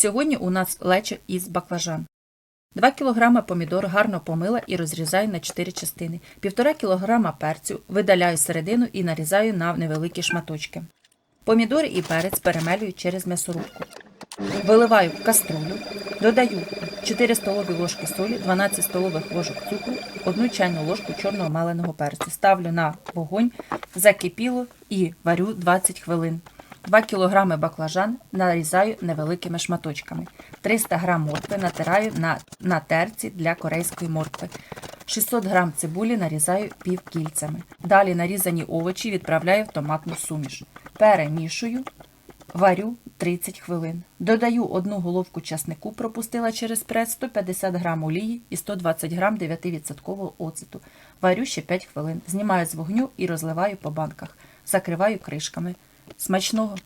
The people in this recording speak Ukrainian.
Сьогодні у нас лечо із баклажан. 2 кг помідор гарно помила і розрізаю на 4 частини. 1,5 кг перцю видаляю середину і нарізаю на невеликі шматочки. Помідори і перець перемелюю через м'ясорубку. Виливаю в каструлю, додаю 4 столові ложки солі, 12 столових ложок цукру, 1 чайну ложку чорного меленого перцю. Ставлю на вогонь, закипіло і варю 20 хвилин. 2 кг баклажан нарізаю невеликими шматочками. 300 г моркви натираю на, на терці для корейської моркви. 600 г цибулі нарізаю півкільцями. Далі нарізані овочі відправляю в томатну суміш. Перемішую, варю 30 хвилин. Додаю одну головку часнику, пропустила через прес, 150 г олії і 120 г 9% оцету. Варю ще 5 хвилин. Знімаю з вогню і розливаю по банках. Закриваю кришками. Смачного!